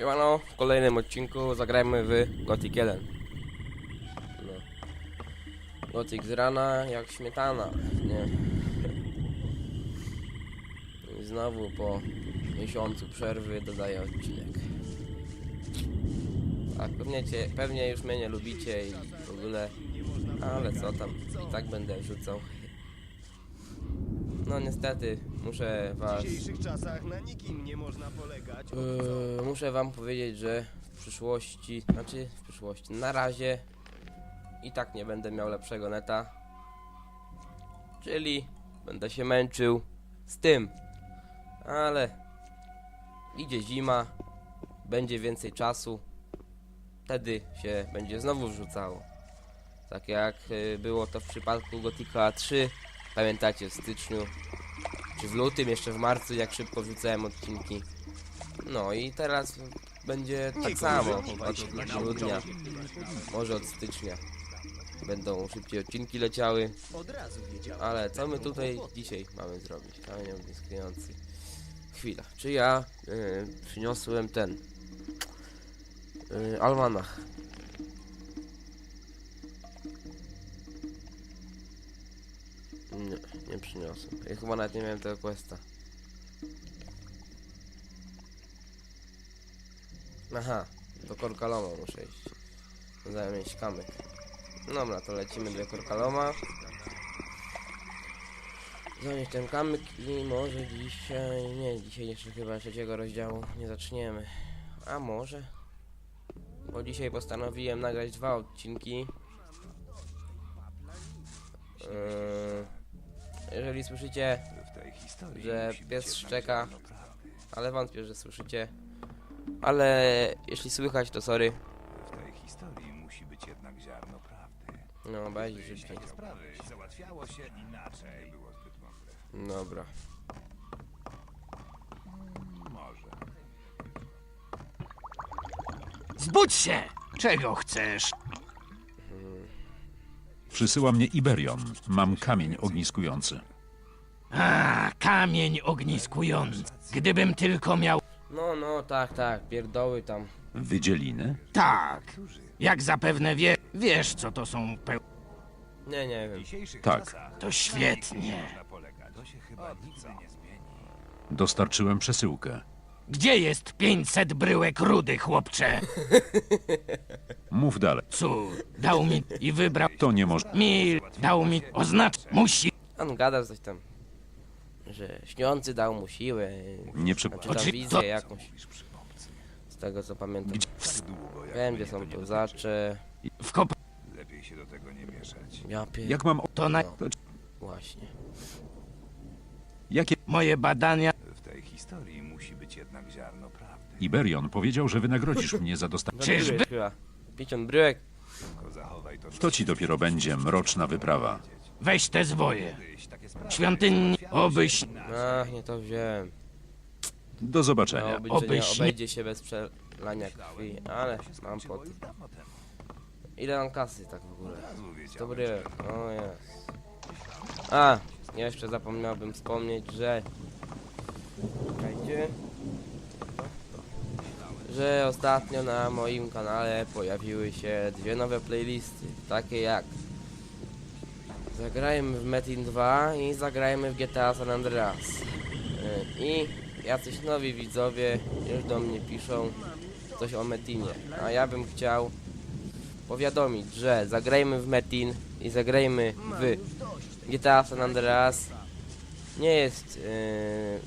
Siemano, w kolejnym odcinku zagrajmy w Gothic 1. No. Gothic z rana jak śmietana, nie? I znowu po miesiącu przerwy dodaję odcinek. Tak, pewnie, cię, pewnie już mnie nie lubicie i w ogóle, ale co tam, i tak będę wrzucał. No niestety, muszę was W dzisiejszych czasach na nikim nie można polegać. Eee, muszę wam powiedzieć, że w przyszłości, znaczy w przyszłości, na razie i tak nie będę miał lepszego neta. Czyli będę się męczył z tym. Ale idzie zima, będzie więcej czasu. Wtedy się będzie znowu wrzucało. Tak jak e, było to w przypadku Gothica 3. Pamiętacie w styczniu czy w lutym, jeszcze w marcu, jak szybko wrzucałem odcinki. No i teraz będzie tak samo od grudnia, może od stycznia. Będą szybciej odcinki leciały, ale co my tutaj dzisiaj mamy zrobić? Kamień ogniskujący. Chwila, czy ja y, przyniosłem ten y, almanach? Nie, nie przyniosłem. Ja chyba nawet nie miałem tego questa. Aha, do Korkaloma muszę iść. Zająć kamyk. Dobra, to lecimy do Korkaloma. Zanieść ten kamyk i może dzisiaj... Nie, dzisiaj jeszcze chyba trzeciego rozdziału nie zaczniemy. A może? Bo dzisiaj postanowiłem nagrać dwa odcinki. Yy, jeżeli słyszycie, że pies szczeka, ale wątpię, że słyszycie. Ale jeśli słychać, to sorry. W tej historii musi być jednak ziarno prawdy. No, będzie szybciej. Sprawy załatwiało się inaczej. Było zbyt mądre. Dobra. Może. Zbudź się! Czego chcesz? Przysyła mnie Iberion. Mam kamień ogniskujący. A, kamień ogniskujący. Gdybym tylko miał... No, no, tak, tak, pierdoły tam. Wydzieliny? Tak. Jak zapewne wie, wiesz, co to są peł... Nie, nie wiem. Tak. To świetnie. można polegać. To się chyba nic nie zmieni. Dostarczyłem przesyłkę. Gdzie jest 500 bryłek rudy, chłopcze? Mów dalej. Cóż, dał mi i wybrał To nie może. mi, dał mi oznacz... Musi... On gadał coś tam. Że śniący dał mu siłę. Nie przy... Znaczy tam Oczy- wizję to- jakąś. Z tego co pamiętam. Wiem gdzie to są nie pełzacze. W kop... Lepiej się do tego nie mieszać. Ja pier... Jak mam. To na... Właśnie. Jakie. Moje badania... W tej historii Iberion powiedział, że wynagrodzisz mnie za dostarczenie. Czyżby? Chyba. 50 bryłek. To ci dopiero będzie mroczna wyprawa. Weź te zwoje. Świątyni... Obyś... Ach, nie to wziąłem. Do zobaczenia. że nie Obyś nie- obejdzie się bez przelania krwi, ale mam dawno temu. Ile mam kasy tak w ogóle? Razu 100 wiedziałem, bryłek. O jest. A, jeszcze zapomniałbym wspomnieć, że... Czekajcie. Że ostatnio na moim kanale pojawiły się dwie nowe playlisty, takie jak Zagrajmy w Metin 2 i zagrajmy w GTA San Andreas. Y, I jacyś nowi widzowie już do mnie piszą coś o Metinie, a ja bym chciał powiadomić, że zagrajmy w Metin i zagrajmy w GTA San Andreas nie jest yy,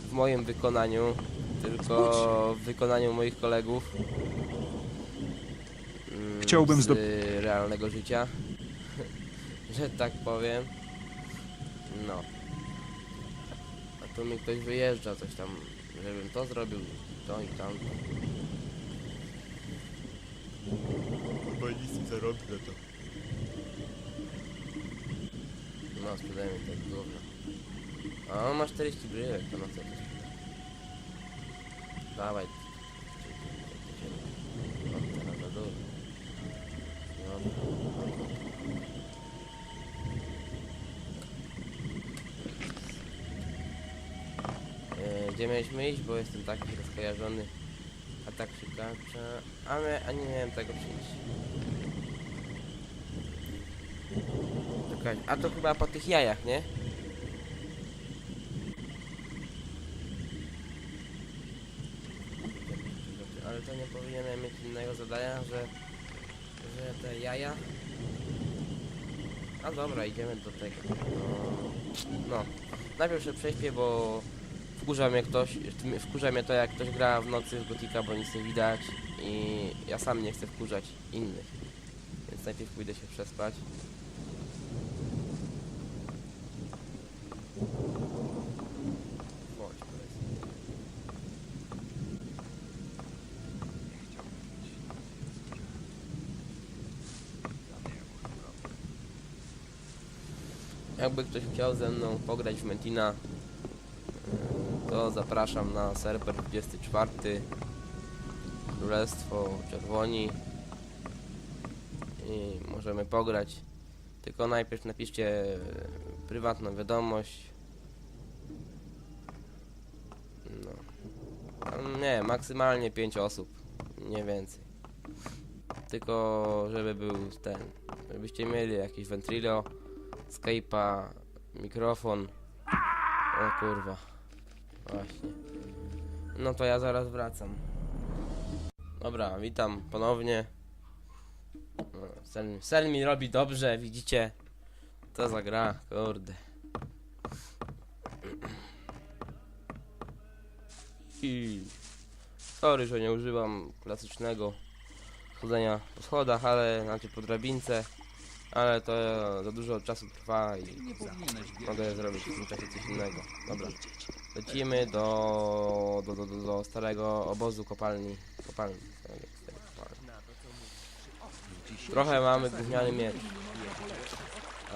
w moim wykonaniu, tylko w wykonaniu moich kolegów mm, Chciałbym z zdo- realnego życia, że tak powiem. No. A tu mi ktoś wyjeżdża, coś tam, żebym to zrobił, to i tamto. Balisty zarobi na to. No, sprzedajmy te gówno. A on ma 40 bryłek, to na co to? Dawaj. E, Gdzie mieliśmy iść, bo jestem taki rozkojarzony. A Atak przykacza. Ale, a nie miałem tego przyjść. A to chyba po tych jajach, nie? Ale to nie powinienem mieć innego zadania, że, że te jaja. A dobra, idziemy do tego. No, najpierw się prześpię, bo wkurza mnie ktoś, wkurza mnie to jak ktoś gra w nocy w Gotika, bo nic nie widać i ja sam nie chcę wkurzać innych. Więc najpierw pójdę się przespać. Chodź, powiedz. Jakby ktoś chciał ze mną pograć w Mentina, yy, to zapraszam na serwer 24 Królestwo Czerwoni i możemy pograć. Tylko najpierw napiszcie yy, prywatną wiadomość. No. Nie, maksymalnie 5 osób, nie więcej. Tylko żeby był ten, żebyście mieli jakiś ventrilo, Skype'a, mikrofon. O kurwa. Właśnie. No to ja zaraz wracam. Dobra, witam ponownie. No, Sel, sel mi robi dobrze, widzicie? To za gra, kurde. I... Sorry, że nie używam klasycznego chodzenia po schodach, ale znaczy po drabince. Ale to za dużo czasu trwa i mogę zrobić w tym czasie coś innego. Dobra. Lecimy do, do, do, do, do starego obozu kopalni. Kopalni. starego- starej kopalni. Trochę mamy gówniany miecz.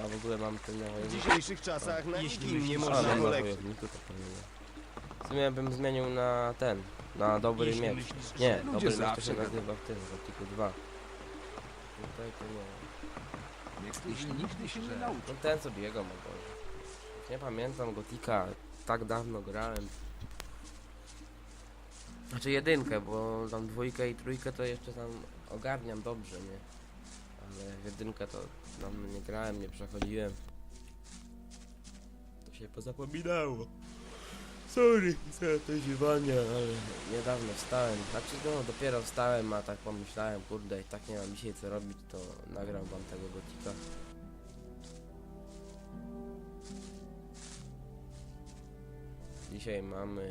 A w ogóle mam ten W dzisiejszych czasach na nikim nie można polegać. nawojowniku, to powinienem. W sumie bym zmienił na ten. Na dobry miecz. Nie, dobry miecz to się zawsze nazywa w tym, w Artiku 2. Tutaj to nie. Nigdy się nie nauczy. No ten co biegał mogę. Nie pamiętam Gotika, tak dawno grałem. Znaczy jedynkę, bo tam dwójkę i trójkę to jeszcze tam ogarniam dobrze, nie? Ale w jedynkę to tam nie grałem, nie przechodziłem. To się pozapominało. Sorry za to ziewanie, ale niedawno wstałem. Znaczy no dopiero wstałem, a tak pomyślałem, kurde, i tak nie mam dzisiaj co robić, to nagram wam tego Gotika. Dzisiaj mamy,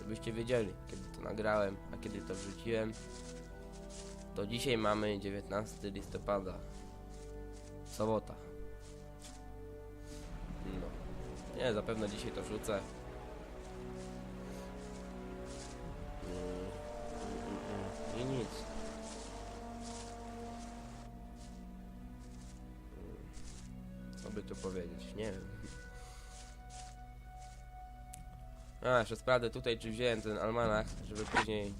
żebyście wiedzieli, kiedy to nagrałem, a kiedy to wrzuciłem. To dzisiaj mamy 19 listopada. Sobota. No. Nie, zapewne dzisiaj to wrzucę. I nic. Co by tu powiedzieć? Nie wiem. A, jeszcze sprawdzę tutaj, czy wziąłem ten almanach, żeby później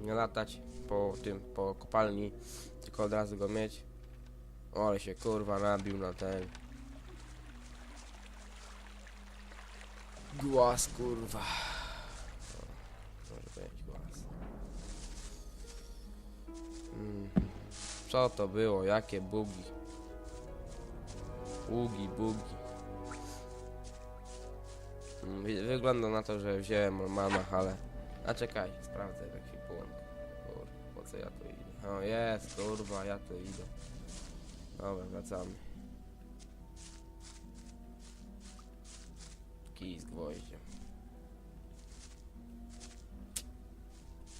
nie latać po tym, po kopalni, tylko od razu go mieć. O, ale się kurwa nabił na ten. Głaz, kurwa. Co to było? Jakie bugi? Bugi, bugi. Wy- Wygląda na to, że wziąłem Olmanach, ale... A czekaj, sprawdzę w ekwipunku. Kur, po co ja tu idę? O, jest, kurwa, ja tu idę. Dobra, wracamy. Kij z gwoździem.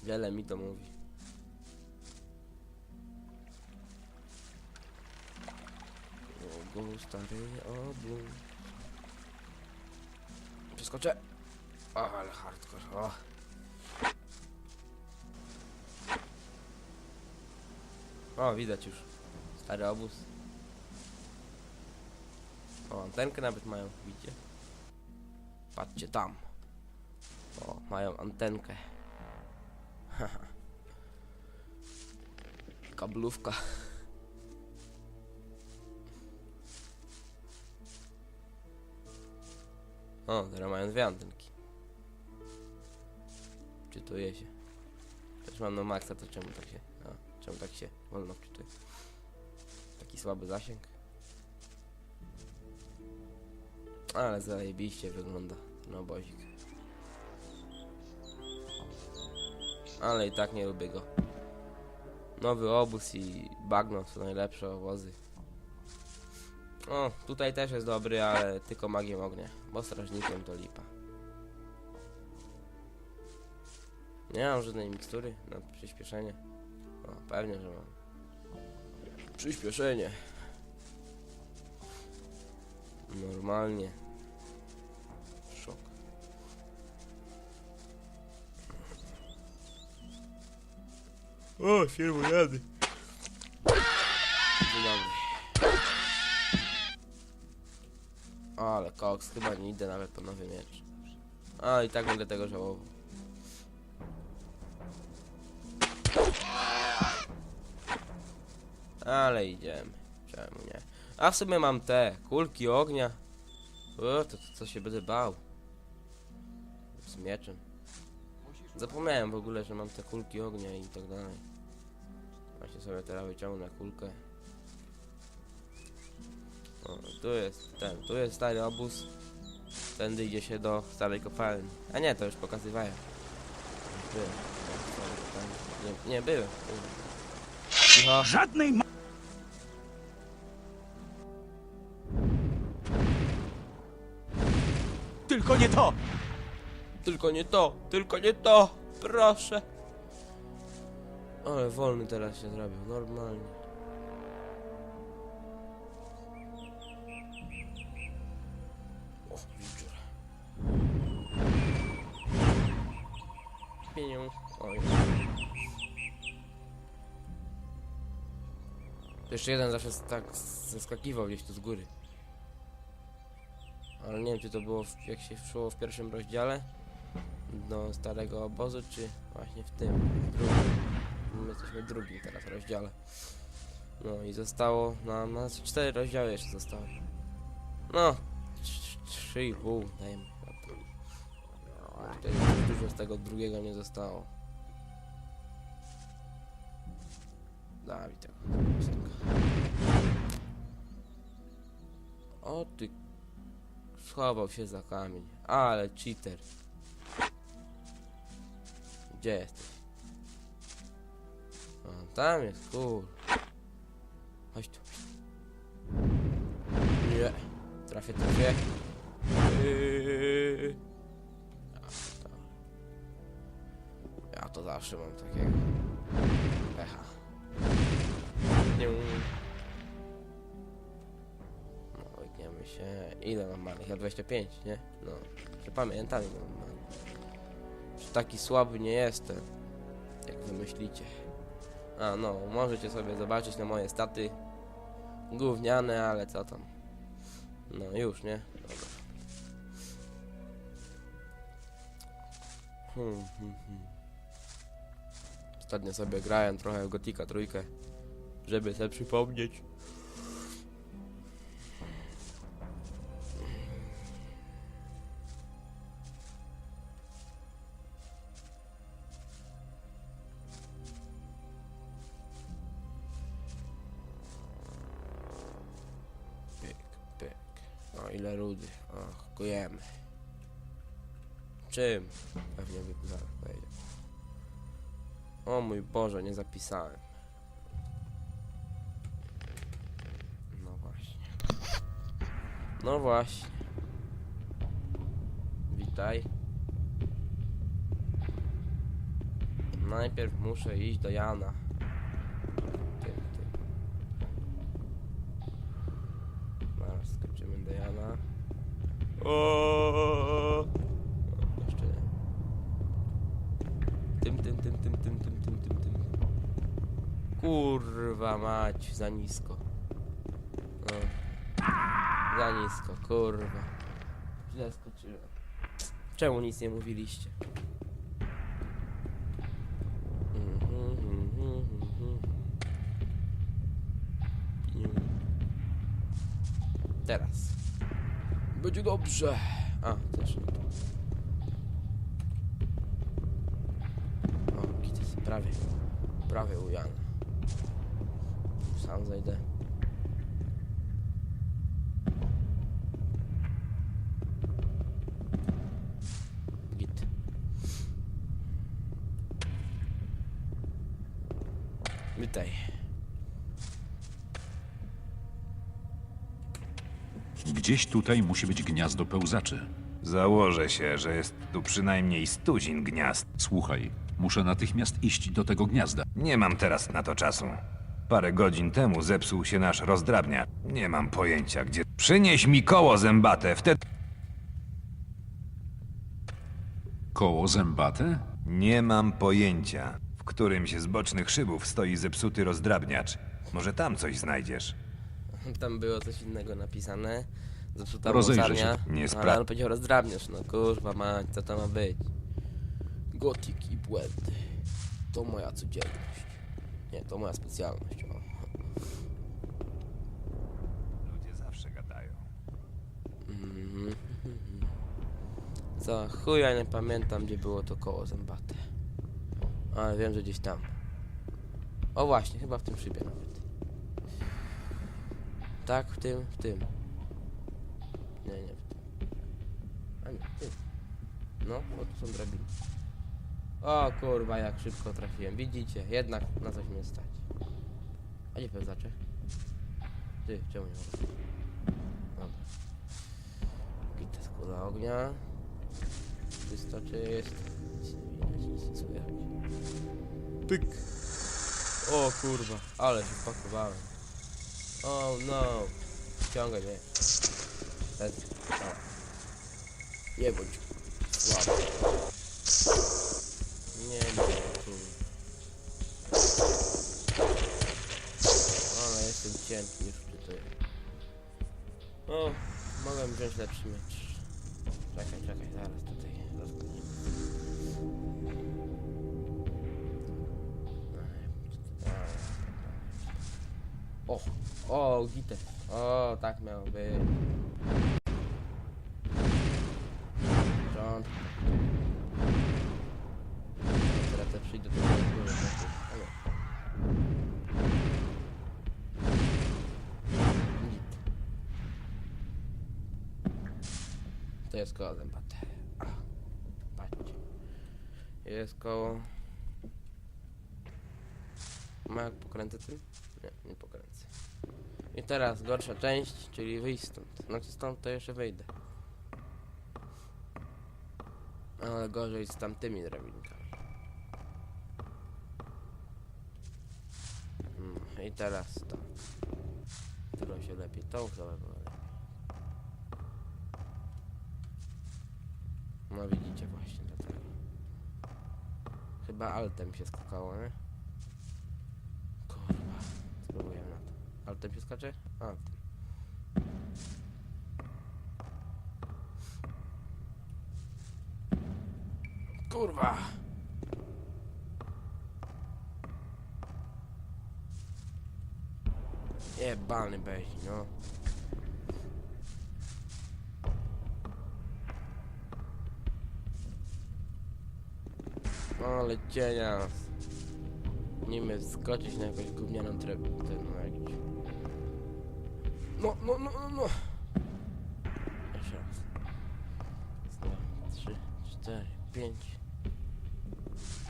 Wiele mi to mówi. Ogu, stary obóz. Przeskoczę. O, ale hardcore. O. o, widać już. Stary obóz. O, antenkę nawet mają, widzicie? Patrzcie tam. O, mają antenkę. Haha. Kablówka. O, teraz mają dwie antenki. Czytuje się. Już mam na maksa, to czemu tak się... A, czemu tak się wolno wczytuje? Taki słaby zasięg. Ale zajebiście wygląda ten obozik. Ale i tak nie lubię go. Nowy obóz i bagno to najlepsze obozy. O, tutaj też jest dobry, ale tylko magiem ognia, bo strażnikiem to lipa. Nie mam żadnej mikstury na przyspieszenie. O, pewnie, że mam. Przyspieszenie. Normalnie. Szok. O, firmu jady. Koks, chyba nie idę nawet po nowy miecz. A, i tak będę tego żałował. Ale idziemy. Czemu nie? A w sumie mam te kulki ognia. O, to, to co się będę bał. Z mieczem. Zapomniałem w ogóle, że mam te kulki ognia i tak dalej. Właśnie sobie teraz wyciągnę kulkę. O, tu jest ten, tu jest stary obóz. Tędy idzie się do starej kopalni. A nie, to już pokazywałem. Byłem. Tak. Nie, nie byłem. Cicho. Żadnej ma... Tylko nie to! Tylko nie to, tylko nie to, proszę. Ale wolny teraz się zrobił, normalnie. Pieniądz. Oj. Jeszcze jeden zawsze tak zeskakiwał gdzieś tu z góry. Ale nie wiem, czy to było w, jak się szło w pierwszym rozdziale do starego obozu, czy właśnie w tym, w drugim. My jesteśmy drugim teraz rozdziale. No i zostało nam, no, cztery rozdziały jeszcze zostały. No, trz- trzy i pół, dajmy. To. Tutaj dużo z tego drugiego nie zostało. Dawid tego. O ty Schował się za kamień. Ale cheater. Gdzie jesteś? O, tam jest, kur. Chodź tu. Nie. Trafię, trafię. Yy. To zawsze mam takiego. Pecha. Nie. No, łykniemy się. Ile mam malych? Ja 25, nie? No. Że pamiętam ile mam. Że taki słaby nie jestem. Jak wy myślicie. A no, możecie sobie zobaczyć na moje staty. Gówniane, ale co tam. No już, nie? Dobra. Hmm, hmm, hmm. Ostatnio sobie grałem trochę w Gotika trójkę, żeby sobie przypomnieć. Pyk, pyk. O, ile rudy. Och, kujemy. Czym? Pewnie by powiedział. O mój Boże, nie zapisałem. No właśnie. No właśnie. Witaj. Najpierw muszę iść do Jana. Ty, ty. Zaraz skoczymy do Jana. O, Za nisko. Za nisko, kurwa. Źle skoczyłem. Czemu nic nie mówiliście? Teraz. Będzie dobrze. A, też. O, prawie. Prawie u Sam zejdę. Git. Witaj. Gdzieś tutaj musi być gniazdo pełzaczy. Założę się, że jest tu przynajmniej stuzin gniazd. Słuchaj, muszę natychmiast iść do tego gniazda. Nie mam teraz na to czasu. Parę godzin temu zepsuł się nasz rozdrabniacz. Nie mam pojęcia, gdzie... Przynieś mi koło zębate, wtedy... Koło zębate? Nie mam pojęcia. W którymś z bocznych szybów stoi zepsuty rozdrabniacz. Może tam coś znajdziesz. Tam było coś innego napisane. Zepsuta Rozejrzę się, nie no, spra- Ale on powiedział rozdrabniasz, no kurwa mać, co to ma być? Gotik i błędy. To moja codzienność. Nie, to moja specjalność. O. Ludzie zawsze gadają. Mhm. Za chuja nie pamiętam gdzie było to koło zębate. Ale wiem, że gdzieś tam. O właśnie, chyba w tym szybie nawet. Tak, w tym, w tym. Nie, nie w tym. A nie, w tym. No, bo tu są drabiny. O kurwa, jak szybko trafiłem. Widzicie, jednak na coś mnie stać. A nie pełzacze? Ty, czemu nie mogę? Dobra. Gita skóra ognia. Wystarczy jest. Nic nie widać, nic nie słychać. Pyk. O kurwa, ale się spakowałem. Oh no. Ściągaj mnie. Ten. O. Nie bądź słaby. Nie bądź. Ale cienki już tutaj. O, mogę wziąć lepszy miecz. Czekaj, czekaj, zaraz tutaj rozkminię. O, o, gitę. O, tak miało być. Jest koło zębate. Patrzcie. Jest koło. Ma jak pokręcę tym? Nie, nie pokręcę. I teraz gorsza część, czyli wyjść stąd. Znaczy stąd to jeszcze wyjdę. Ale gorzej z tamtymi drabinkami. Hmm, I teraz to. Którą się lepiej? Tą chyba było lepiej. No widzicie właśnie dlatego. Chyba altem się skakało, nie? Kurwa. Spróbuję na to. Altem się skacze? Altem. Kurwa! Jebany beźni, no. Ale cienia. Nimy skoczyć na jakąś gównianą. Ten, no. No, no, no, no. Jeszcze raz. Dwa, trzy, cztery, pięć.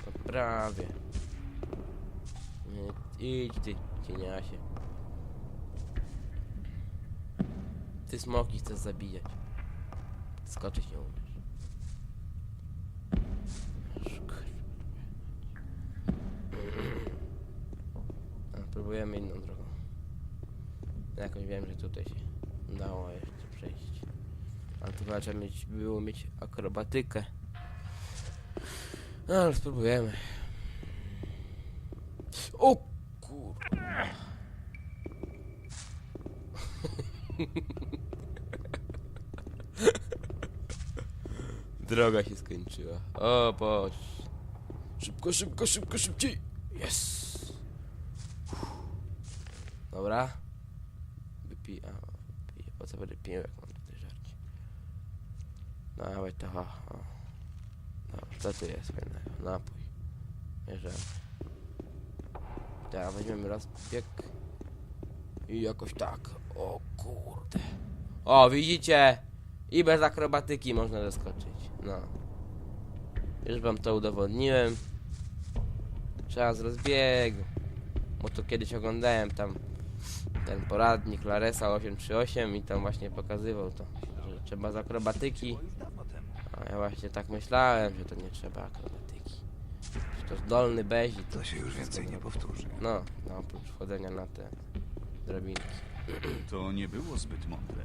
No prawie. Idź ty, cieniasie. Ty smoki chcesz zabijać. Skoczyć nie umiesz. Aż kurwa. A, Próbujemy inną drogą. Jakoś wiem, że tutaj się dało jeszcze przejść. Ale tu trzeba mieć, było mieć akrobatykę. No ale spróbujemy. O kur... Droga się skończyła. O, patrz. Szybko, szybko, szybko, szybciej. Jest. Dobra. Wypiję. Wypiję. Po co będę pił, jak mam tutaj żarcie? Dawaj to, ha, ha. Dobra, co tu jest fajnego? Napój. Bierzemy. Teraz weźmiemy rozbieg. I jakoś tak. O kurde. O, widzicie? I bez akrobatyki można zaskoczyć. No. Już wam to udowodniłem. Czas rozbiegu. Bo to kiedyś oglądałem tam ten poradnik Laresa 838 i tam właśnie pokazywał to, że trzeba z akrobatyki. A ja właśnie tak myślałem, że to nie trzeba akrobatyki. Że to zdolny bezik. To się już więcej nie powtórzy. No, no oprócz wchodzenia na te drabinki. To nie było zbyt mądre.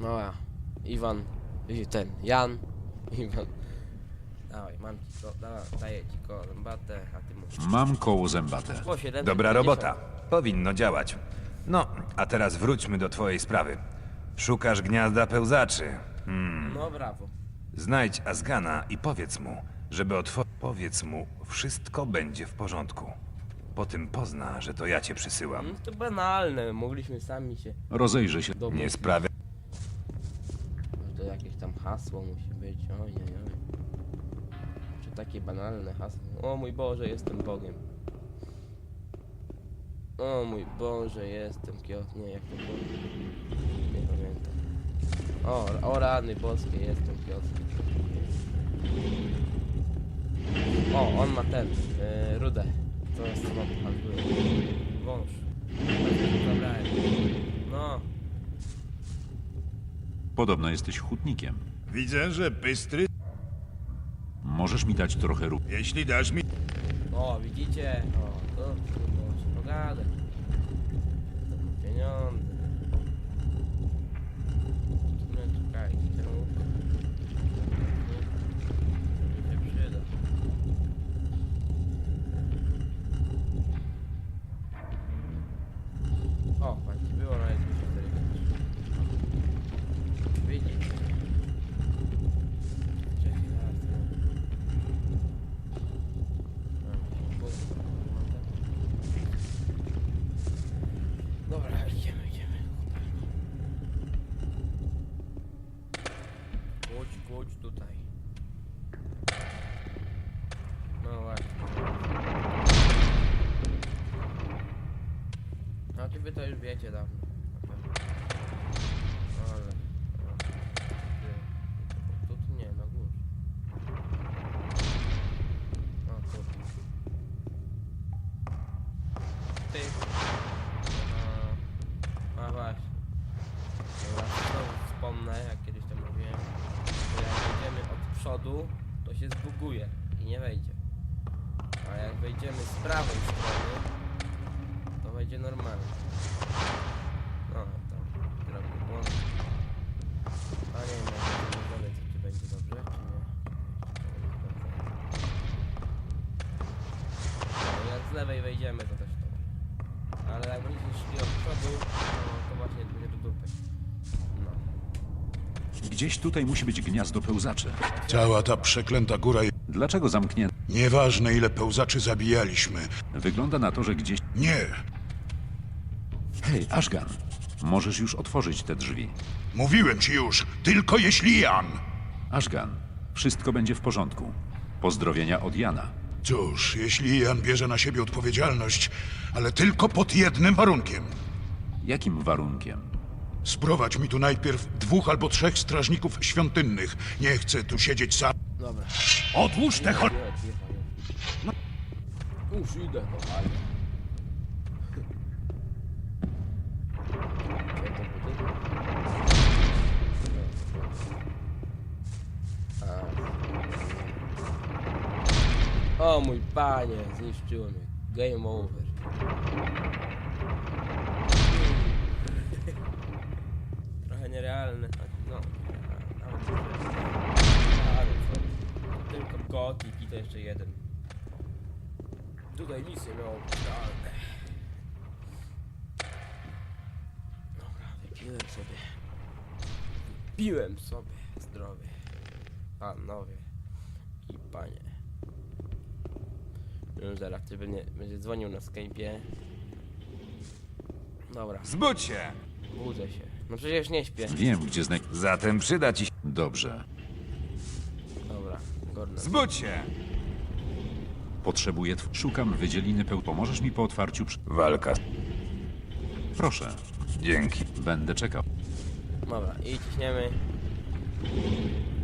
No a Iwan, ten, Jan, Iwan. Dawaj, mam ci ko, da, daję ci koło zębate, a ty musisz. Mam koło zębate. Po 750. Dobra robota. Powinno działać. No, a teraz wróćmy do twojej sprawy. Szukasz gniazda pełzaczy. No brawo. Znajdź Azgana i powiedz mu, żeby otworzył. Powiedz mu, wszystko będzie w porządku. Po tym pozna, że to ja cię przysyłam. No to banalne, mogliśmy sami się Rozejrzę się. domyślić. Nie sprawia. To jakieś tam hasło musi być, oj, oj, oj. Czy takie banalne hasło? O mój Boże, jestem Bogiem. O mój Boże, jestem kios... Nie, jak to było? Nie pamiętam. O, o rany boskie, jestem kioskiem. O, on ma ten, yy, rudę. To jest co handluje. Wąż. Zabrałem. No, Podobno jesteś hutnikiem. Widzę, że bystry, Możesz mi dać trochę ruchu. jeśli dasz mi... O, widzicie? O, to trudno się pogadać. To są pieniądze. No czekaj, ten łuk. Mi się przyda. O, właśnie, było na jednym Widzicie? Czekaj, zaraz to- Dobra, idziemy, idziemy. Chodź, chodź tutaj. No właśnie. No ty wy to już wiecie dawno. na pewno. Ale... o, ty- Tu, tu nie, na górze. O, tu. Ty. A, a właśnie. Dobra, znowu wspomnę, jak kiedyś to mówiłem, że jak wejdziemy od przodu, to się zbuguje i nie wejdzie. A jak wejdziemy z prawej strony, to wejdzie normalnie. No, to drobny błąd. A nie wiem, jak to może lecieć, czy będzie dobrze, czy nie. No, jak z lewej wejdziemy, to też dobrze. Ale jak będziecie szli od przodu, to, to właśnie będzie do dupy. No. Gdzieś tutaj musi być gniazdo pełzaczy. Cała ta przeklęta góra... je- Dlaczego zamknięto? Nieważne, ile pełzaczy zabijaliśmy. Wygląda na to, że gdzieś... Nie! Hej, Ashgan. Możesz już otworzyć te drzwi. Mówiłem ci już, tylko jeśli Jan... Ashgan, wszystko będzie w porządku. Pozdrowienia od Jana. Cóż, jeśli Jan bierze na siebie odpowiedzialność, ale tylko pod jednym warunkiem. Jakim warunkiem? Sprowadź mi tu najpierw dwóch albo trzech strażników świątynnych. Nie chcę tu siedzieć sam. Dobra. Odłóż te chol... Cicho, już. Idę, kochanie. A. O mój panie, zniszczyło mnie. Game over. Trochę nierealne. a- No, nawet ale? Tylko gotik i to jeszcze jeden. Tutaj nic nie miało. Dobra, wypiłem sobie. Piłem sobie zdrowie. Panowie i panie. Już zaraz ty będzie, będzie dzwonił na Skype'ie. Dobra, Zbudź się! budzę się. No przecież nie śpię. Wiem, gdzie znaj... Zatem przyda ci się. Dobrze. Dobra, Gordon. Zbudź się! Potrzebuję tw... Szukam wydzieliny peł. Pomożesz mi po otwarciu przy... Walka. Proszę. Dzięki. Będę czekał. Dobra, i ciśniemy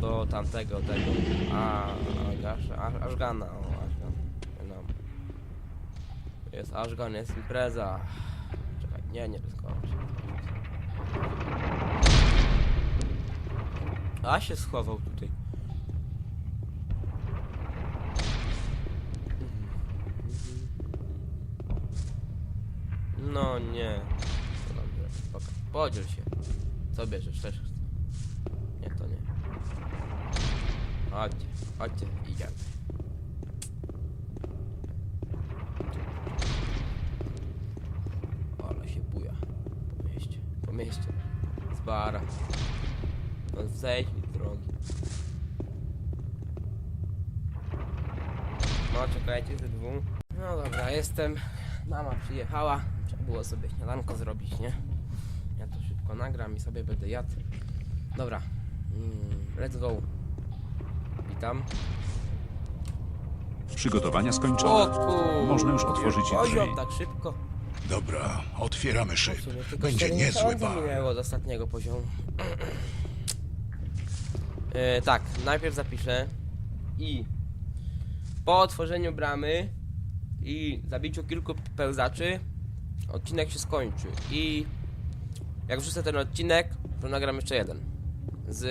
do tamtego, tego. A, a, Ashgana, o, Ashgan. No. Jest Ashgan, jest impreza. Czekaj, nie, nie wyskoczy. A się schował tutaj. No nie. Spoko. Podziel się. Co bierzesz? Też chcę. Nie, to nie. Chodźcie, chodźcie, idziemy. Ale się buja. Po mieście, po mieście. Z bara. No zejdź mi drogi. No czekajcie ze dwóch. No dobra, jestem. Mama przyjechała. Trzeba było sobie śniadanko zrobić, nie? Ja to szybko nagram i sobie będę jadł. Dobra. Mm, let's go. Witam. Przygotowania O skończone. kur... Można już otworzyć drzwi. Poziom tak szybko. Dobra, otwieramy W szyb. sumie tylko Będzie niezły miesiące bar. minęło od ostatniego poziomu. E, tak, najpierw zapiszę i po otworzeniu bramy i zabiciu kilku pełzaczy odcinek się skończy i jak wrzucę ten odcinek, to nagram jeszcze jeden z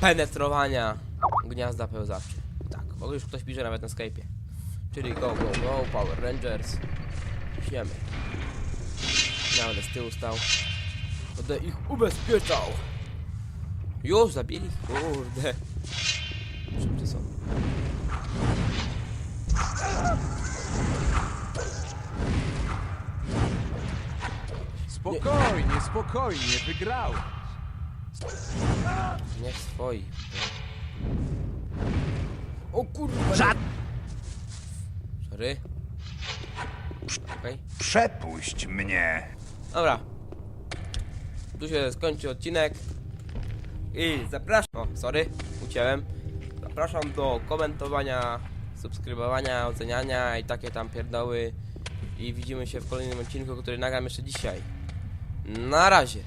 penetrowania gniazda pełzaczy. Tak, bo już ktoś pisze nawet na Skype'ie. Czyli go, go, go, Power Rangers. Ciśniemy. Ja będę z tyłu stał. Będę ich ubezpieczał. Już zabili? Kurde. Szybcy są. Spokojnie, spokojnie, wygrałem. Nie swoi. O kurwa. Żad... Sorry. Okej. Przepuść mnie. Dobra. Tu się skończy odcinek. I zapraszam. O, sorry, ucięłem. Zapraszam do komentowania, subskrybowania, oceniania i takie tam pierdoły. I widzimy się w kolejnym odcinku, który nagram jeszcze dzisiaj. Na razie.